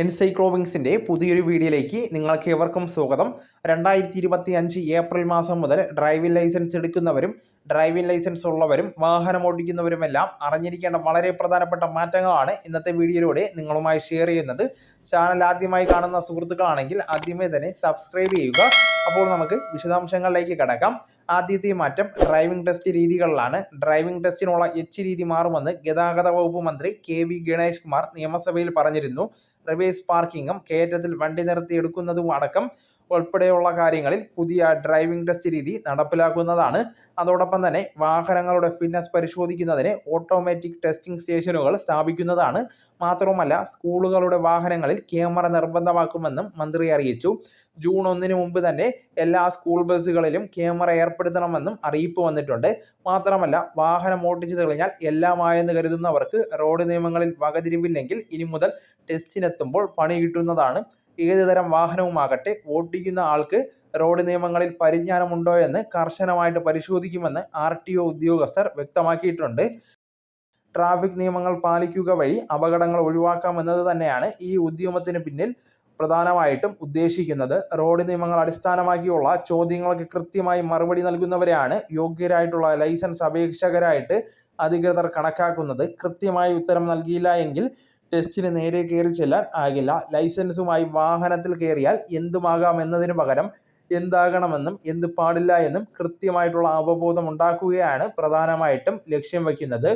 എൻസൈക്ലോവിങ്സിന്റെ പുതിയൊരു വീഡിയോയിലേക്ക് നിങ്ങൾക്ക് ഏവർക്കും സ്വാഗതം. രണ്ടായിരത്തി ഇരുപത്തി അഞ്ച് ഏപ്രിൽ മാസം മുതൽ ഡ്രൈവിംഗ് ലൈസൻസ് എടുക്കുന്നവരും ഡ്രൈവിംഗ് ലൈസൻസ് ഉള്ളവരും വാഹനം ഓടിക്കുന്നവരുമെല്ലാം അറിഞ്ഞിരിക്കേണ്ട വളരെ പ്രധാനപ്പെട്ട മാറ്റങ്ങളാണ് ഇന്നത്തെ വീഡിയോയിലൂടെ നിങ്ങളുമായി ഷെയർ ചെയ്യുന്നത്. ചാനൽ ആദ്യമായി കാണുന്ന സുഹൃത്തുക്കളാണെങ്കിൽ ആദ്യമേ തന്നെ സബ്സ്ക്രൈബ് ചെയ്യുക. അപ്പോൾ നമുക്ക് വിശദാംശങ്ങളിലേക്ക് കടക്കാം. ആദ്യത്തെ മാറ്റം ഡ്രൈവിംഗ് ടെസ്റ്റ് രീതികളിലാണ്. ഡ്രൈവിംഗ് ടെസ്റ്റിനുള്ള എച്ച് രീതി മാറുമെന്ന് ഗതാഗത വകുപ്പ് മന്ത്രി കെ വി ഗണേഷ് കുമാർ നിയമസഭയിൽ പറഞ്ഞിരുന്നു. റിവേഴ്സ് പാർക്കിങ്ങും കയറ്റത്തിൽ വണ്ടി നിർത്തി എടുക്കുന്നതും അടക്കം ഉൾപ്പെടെയുള്ള കാര്യങ്ങളിൽ പുതിയ ഡ്രൈവിംഗ് ടെസ്റ്റ് രീതി നടപ്പിലാക്കുന്നതാണ്. അതോടൊപ്പം തന്നെ വാഹനങ്ങളുടെ ഫിറ്റ്നസ് പരിശോധിക്കുന്നതിന് ഓട്ടോമാറ്റിക് ടെസ്റ്റിംഗ് സ്റ്റേഷനുകൾ സ്ഥാപിക്കുന്നതാണ്. മാത്രവുമല്ല സ്കൂളുകളുടെ വാഹനങ്ങളിൽ ക്യാമറ നിർബന്ധമാക്കുമെന്നും മന്ത്രി അറിയിച്ചു. ജൂൺ ഒന്നിന് മുമ്പ് തന്നെ എല്ലാ സ്കൂൾ ബസ്സുകളിലും ക്യാമറ ഏർപ്പെടുത്തണമെന്നും അറിയിപ്പ് വന്നിട്ടുണ്ട്. മാത്രമല്ല വാഹനം ഓടിച്ചു തെളിഞ്ഞാൽ എല്ലാമായെന്ന് കരുതുന്നവർക്ക് റോഡ് നിയമങ്ങളിൽ വകതിരിവില്ലെങ്കിൽ ഇനി മുതൽ ടെസ്റ്റിനെത്തുമ്പോൾ പണി കിട്ടുന്നതാണ്. ഏത് തരം വാഹനവുമാകട്ടെ ഓടിക്കുന്ന ആൾക്ക് റോഡ് നിയമങ്ങളിൽ പരിജ്ഞാനമുണ്ടോ എന്ന് കർശനമായിട്ട് പരിശോധിക്കുമെന്ന് ആർ ടി ഒ ഉദ്യോഗസ്ഥർ വ്യക്തമാക്കിയിട്ടുണ്ട്. ട്രാഫിക് നിയമങ്ങൾ പാലിക്കുക വഴി അപകടങ്ങൾ ഒഴിവാക്കാമെന്നത് തന്നെയാണ് ഈ ഉദ്യമത്തിന് പിന്നിൽ പ്രധാനമായിട്ടും ഉദ്ദേശിക്കുന്നത്. റോഡ് നിയമങ്ങൾ അടിസ്ഥാനമാക്കിയുള്ള ചോദ്യങ്ങൾക്ക് കൃത്യമായി മറുപടി നൽകുന്നവരെയാണ് യോഗ്യരായിട്ടുള്ള ലൈസൻസ് അപേക്ഷകരായിട്ട് അധികൃതർ കണക്കാക്കുന്നത്. കൃത്യമായി ഉത്തരം നൽകിയില്ല എങ്കിൽ ടെസ്റ്റിന് നേരെ കയറി ചെല്ലാൻ ആകില്ല. ലൈസൻസുമായി വാഹനത്തിൽ കയറിയാൽ എന്തുമാകാം എന്നതിന് പകരം എന്താകണമെന്നും എന്ത് പാടില്ല എന്നും കൃത്യമായിട്ടുള്ള അവബോധം ഉണ്ടാക്കുകയാണ് പ്രധാനമായിട്ടും ലക്ഷ്യം വയ്ക്കുന്നത്.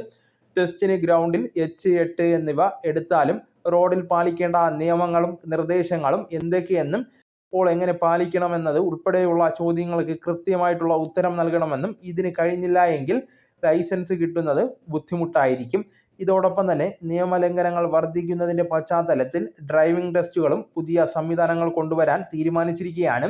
ടെസ്റ്റിന് ഗ്രൗണ്ടിൽ എച്ച് എട്ട് എന്നിവ എടുത്താലും റോഡിൽ പാലിക്കേണ്ട നിയമങ്ങളും നിർദ്ദേശങ്ങളും എന്തൊക്കെയെന്നും ഇപ്പോൾ എങ്ങനെ പാലിക്കണമെന്നത് ഉൾപ്പെടെയുള്ള ചോദ്യങ്ങൾക്ക് കൃത്യമായിട്ടുള്ള ഉത്തരം നൽകണമെന്നും ഇതിന് കഴിഞ്ഞില്ല എങ്കിൽ ലൈസൻസ് കിട്ടുന്നത് ബുദ്ധിമുട്ടായിരിക്കും. ഇതോടൊപ്പം തന്നെ നിയമലംഘനങ്ങൾ വർദ്ധിക്കുന്നതിന്റെ പശ്ചാത്തലത്തിൽ ഡ്രൈവിംഗ് ടെസ്റ്റുകളും പുതിയ സംവിധാനങ്ങൾ കൊണ്ടുവരാൻ തീരുമാനിച്ചിരിക്കുകയാണ്.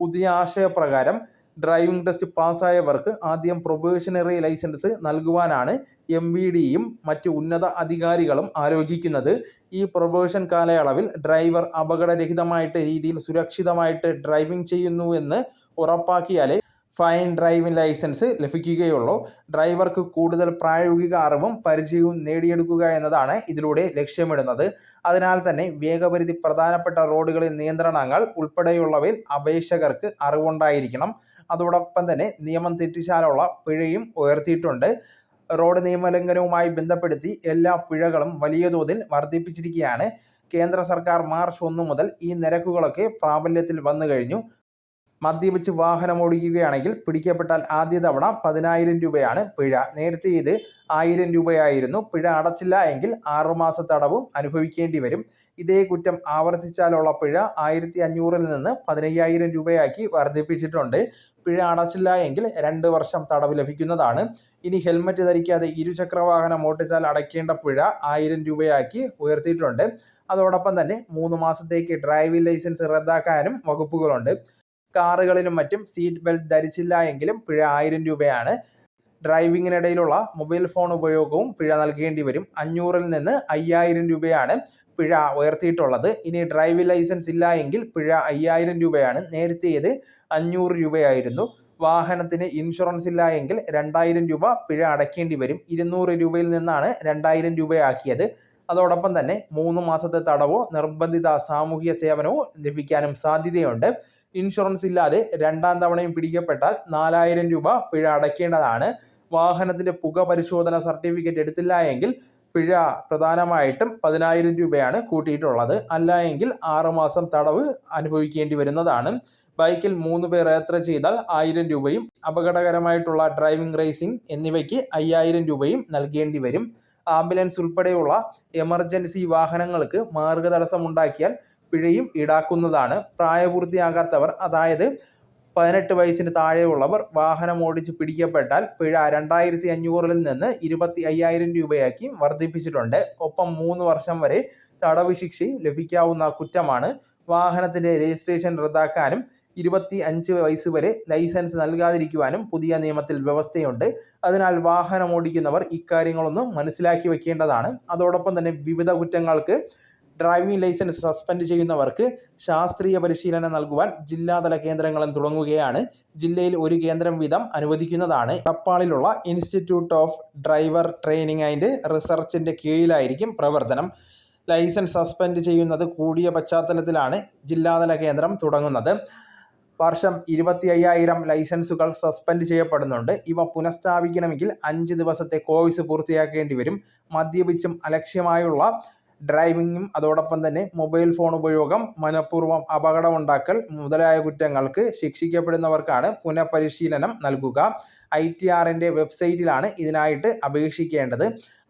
പുതിയ ആശയപ്രകാരം ഡ്രൈവിംഗ് ടെസ്റ്റ് പാസ്സായവർക്ക് ആദ്യം പ്രൊബേഷണറി ലൈസൻസ് നൽകുവാനാണ് എം വി ഡിയും മറ്റ് ഉന്നത അധികാരികളും ആലോചിക്കുന്നത്. ഈ പ്രൊബേഷൻ കാലയളവിൽ ഡ്രൈവർ അപകടരഹിതമായിട്ട് രീതിയിൽ സുരക്ഷിതമായിട്ട് ഡ്രൈവിംഗ് ചെയ്യുന്നു എന്ന് ഉറപ്പാക്കിയാലേ ഫൈൻ ഡ്രൈവിംഗ് ലൈസൻസ് ലഭിക്കുകയുള്ളൂ. ഡ്രൈവർക്ക് കൂടുതൽ പ്രായോഗിക അറിവും പരിചയവും നേടിയെടുക്കുക എന്നതാണ് ഇതിലൂടെ ലക്ഷ്യമിടുന്നത്. അതിനാൽ തന്നെ വേഗപരിധി പ്രധാനപ്പെട്ട റോഡുകളിൽ നിയന്ത്രണങ്ങൾ ഉൾപ്പെടെയുള്ളവയിൽ അപേക്ഷകർക്ക് അറിവുണ്ടായിരിക്കണം. അതോടൊപ്പം തന്നെ നിയമം തെറ്റിച്ചാലുള്ള പിഴയും ഉയർത്തിയിട്ടുണ്ട്. റോഡ് നിയമലംഘനവുമായി ബന്ധപ്പെടുത്തി എല്ലാ പിഴകളും വലിയ തോതിൽ വർദ്ധിപ്പിച്ചിരിക്കുകയാണ്. കേന്ദ്ര സർക്കാർ മാർച്ച് ഒന്ന് മുതൽ ഈ നിരക്കുകളൊക്കെ പ്രാബല്യത്തിൽ വന്നു കഴിഞ്ഞു. മദ്യപിച്ച് വാഹനം ഓടിക്കുകയാണെങ്കിൽ പിടിക്കപ്പെട്ടാൽ ആദ്യ തവണ പതിനായിരം രൂപയാണ് പിഴ. നേരത്തെ ഇത് ആയിരം രൂപയായിരുന്നു. പിഴ അടച്ചില്ല എങ്കിൽ ആറുമാസ തടവും അനുഭവിക്കേണ്ടി വരും. ഇതേ കുറ്റം ആവർത്തിച്ചാലുള്ള പിഴ ആയിരത്തി അഞ്ഞൂറിൽ നിന്ന് പതിനയ്യായിരം രൂപയാക്കി വർദ്ധിപ്പിച്ചിട്ടുണ്ട്. പിഴ അടച്ചില്ല എങ്കിൽ രണ്ട് വർഷം തടവ് ലഭിക്കുന്നതാണ്. ഇനി ഹെൽമറ്റ് ധരിക്കാതെ ഇരുചക്ര വാഹനം ഓട്ടിച്ചാൽ അടയ്ക്കേണ്ട പിഴ ആയിരം രൂപയാക്കി ഉയർത്തിയിട്ടുണ്ട്. അതോടൊപ്പം തന്നെ മൂന്ന് മാസത്തേക്ക് ഡ്രൈവിംഗ് ലൈസൻസ് റദ്ദാക്കാനും വകുപ്പുകളുണ്ട്. കാറുകളിലും മറ്റും സീറ്റ് ബെൽറ്റ് ധരിച്ചില്ല എങ്കിലും പിഴ ആയിരം രൂപയാണ്. ഡ്രൈവിങ്ങിനിടയിലുള്ള മൊബൈൽ ഫോൺ ഉപയോഗവും പിഴ നൽകേണ്ടി വരും. അഞ്ഞൂറിൽ നിന്ന് അയ്യായിരം രൂപയാണ് പിഴ ഉയർത്തിയിട്ടുള്ളത്. ഇനി ഡ്രൈവിംഗ് ലൈസൻസ് ഇല്ല എങ്കിൽ പിഴ അയ്യായിരം രൂപയാണ്. നേരത്തെ ഇത് അഞ്ഞൂറ് രൂപയായിരുന്നു. വാഹനത്തിന് ഇൻഷുറൻസ് ഇല്ല എങ്കിൽ രണ്ടായിരം രൂപ പിഴ അടയ്ക്കേണ്ടി വരും. ഇരുന്നൂറ് രൂപയിൽ നിന്നാണ് രണ്ടായിരം രൂപയാക്കിയത്. അതോടൊപ്പം തന്നെ മൂന്ന് മാസത്തെ തടവോ നിർബന്ധിത സാമൂഹിക സേവനവും ലഭിക്കാനും സാധ്യതയുണ്ട്. ഇൻഷുറൻസ് ഇല്ലാതെ രണ്ടാം തവണയും പിടിക്കപ്പെട്ടാൽ നാലായിരം രൂപ പിഴ അടയ്ക്കേണ്ടതാണ്. വാഹനത്തിന്റെ പുക പരിശോധന സർട്ടിഫിക്കറ്റ് എടുത്തില്ല എങ്കിൽ പിഴ പ്രധാനമായിട്ടും പതിനായിരം രൂപയാണ് കൂട്ടിയിട്ടുള്ളത്. അല്ല എങ്കിൽ ആറുമാസം തടവ് അനുഭവിക്കേണ്ടി വരുന്നതാണ്. ബൈക്കിൽ മൂന്ന് പേർ യാത്ര ചെയ്താൽ ആയിരം രൂപയും അപകടകരമായിട്ടുള്ള ഡ്രൈവിംഗ് റേസിംഗ് എന്നിവയ്ക്ക് അയ്യായിരം രൂപയും നൽകേണ്ടി വരും. ആംബുലൻസ് ഉൾപ്പെടെയുള്ള എമർജൻസി വാഹനങ്ങൾക്ക് മാർഗതടസ്സമുണ്ടാക്കിയാൽ പിഴയും ഈടാക്കുന്നതാണ്. പ്രായപൂർത്തിയാകാത്തവർ അതായത് പതിനെട്ട് വയസ്സിന് താഴെയുള്ളവർ വാഹനം ഓടിച്ച് പിടിക്കപ്പെട്ടാൽ പിഴ രണ്ടായിരത്തി അഞ്ഞൂറിൽ നിന്ന് ഇരുപത്തി അയ്യായിരം രൂപയാക്കി വർദ്ധിപ്പിച്ചിട്ടുണ്ട്. ഒപ്പം മൂന്ന് വർഷം വരെ തടവ് ശിക്ഷയും ലഭിക്കാവുന്ന കുറ്റമാണ് വാഹനത്തിന്റെ രജിസ്ട്രേഷൻ റദ്ദാക്കാനും ഇരുപത്തി അഞ്ച് വയസ്സ് വരെ ലൈസൻസ് നൽകാതിരിക്കുവാനും പുതിയ നിയമത്തിൽ വ്യവസ്ഥയുണ്ട്. അതിനാൽ വാഹനം ഓടിക്കുന്നവർ ഇക്കാര്യങ്ങളൊന്നും മനസ്സിലാക്കി വെക്കേണ്ടതാണ്. അതോടൊപ്പം തന്നെ വിവിധ കുറ്റങ്ങൾക്ക് ഡ്രൈവിംഗ് ലൈസൻസ് സസ്പെൻഡ് ചെയ്യുന്നവർക്ക് ശാസ്ത്രീയ പരിശീലനം നൽകുവാൻ ജില്ലാതല കേന്ദ്രങ്ങളും തുടങ്ങുകയാണ്. ജില്ലയിൽ ഒരു കേന്ദ്രം വീതം അനുവദിക്കുന്നതാണ്. തപ്പാളിലുള്ള institute of driver training and റിസർച്ചിന്റെ കീഴിലായിരിക്കും പ്രവർത്തനം. ലൈസൻസ് സസ്പെൻഡ് ചെയ്യുന്നത് കൂടിയ പശ്ചാത്തലത്തിലാണ് ജില്ലാതല കേന്ദ്രം തുടങ്ങുന്നത്. വർഷം ഇരുപത്തി അയ്യായിരം ലൈസൻസുകൾ സസ്പെൻഡ് ചെയ്യപ്പെടുന്നുണ്ട്. ഇവ പുനഃസ്ഥാപിക്കണമെങ്കിൽ അഞ്ച് ദിവസത്തെ കോഴ്സ് പൂർത്തിയാക്കേണ്ടി വരും. മദ്യപിച്ചും അലക്ഷ്യമായുള്ള ഡ്രൈവിങ്ങും അതോടൊപ്പം തന്നെ മൊബൈൽ ഫോൺ ഉപയോഗം മനഃപൂർവം അപകടമുണ്ടാക്കൽ മുതലായ കുറ്റങ്ങൾക്ക് ശിക്ഷിക്കപ്പെടുന്നവർക്കാണ് പുനഃപരിശീലനം നൽകുക. ഐ ടി ആറിന്റെ വെബ്സൈറ്റിലാണ് ഇതിനായിട്ട് അപേക്ഷിക്കേണ്ടത്.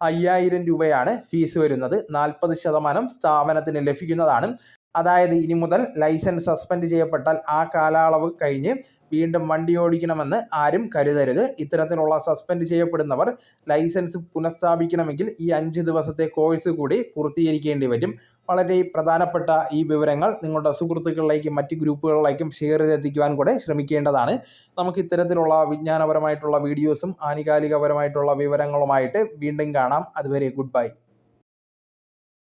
അയ്യായിരം രൂപയാണ് ഫീസ് വരുന്നത്. നാൽപ്പത് ശതമാനം സ്ഥാപനത്തിന് ലഭിക്കുന്നതാണ്. അതായത് ഇനി മുതൽ ലൈസൻസ് സസ്പെൻഡ് ചെയ്യപ്പെട്ടാൽ ആ കാലയളവ് കഴിഞ്ഞ് വീണ്ടും വണ്ടി ഓടിക്കണമെന്ന് ആരും കരുതരുത്. ഇത്തരത്തിലുള്ള സസ്പെൻഡ് ചെയ്യപ്പെടുന്നവർ ലൈസൻസ് പുനഃസ്ഥാപിക്കണമെങ്കിൽ ഈ അഞ്ച് ദിവസത്തെ കോഴ്സ് കൂടി പൂർത്തീകരിക്കേണ്ടി വരും. വളരെ പ്രധാനപ്പെട്ട ഈ വിവരങ്ങൾ നിങ്ങളുടെ സുഹൃത്തുക്കളിലേക്കും മറ്റ് ഗ്രൂപ്പുകളിലേക്കും ഷെയർ ചെയ്തെത്തിക്കുവാൻ കൂടെ ശ്രമിക്കേണ്ടതാണ്. നമുക്ക് ഇത്തരത്തിലുള്ള വിജ്ഞാനപരമായിട്ടുള്ള വീഡിയോസും ആനുകാലികപരമായിട്ടുള്ള വിവരങ്ങളുമായിട്ട് വീണ്ടും കാണാം. അതുവരെ ഗുഡ് ബൈ.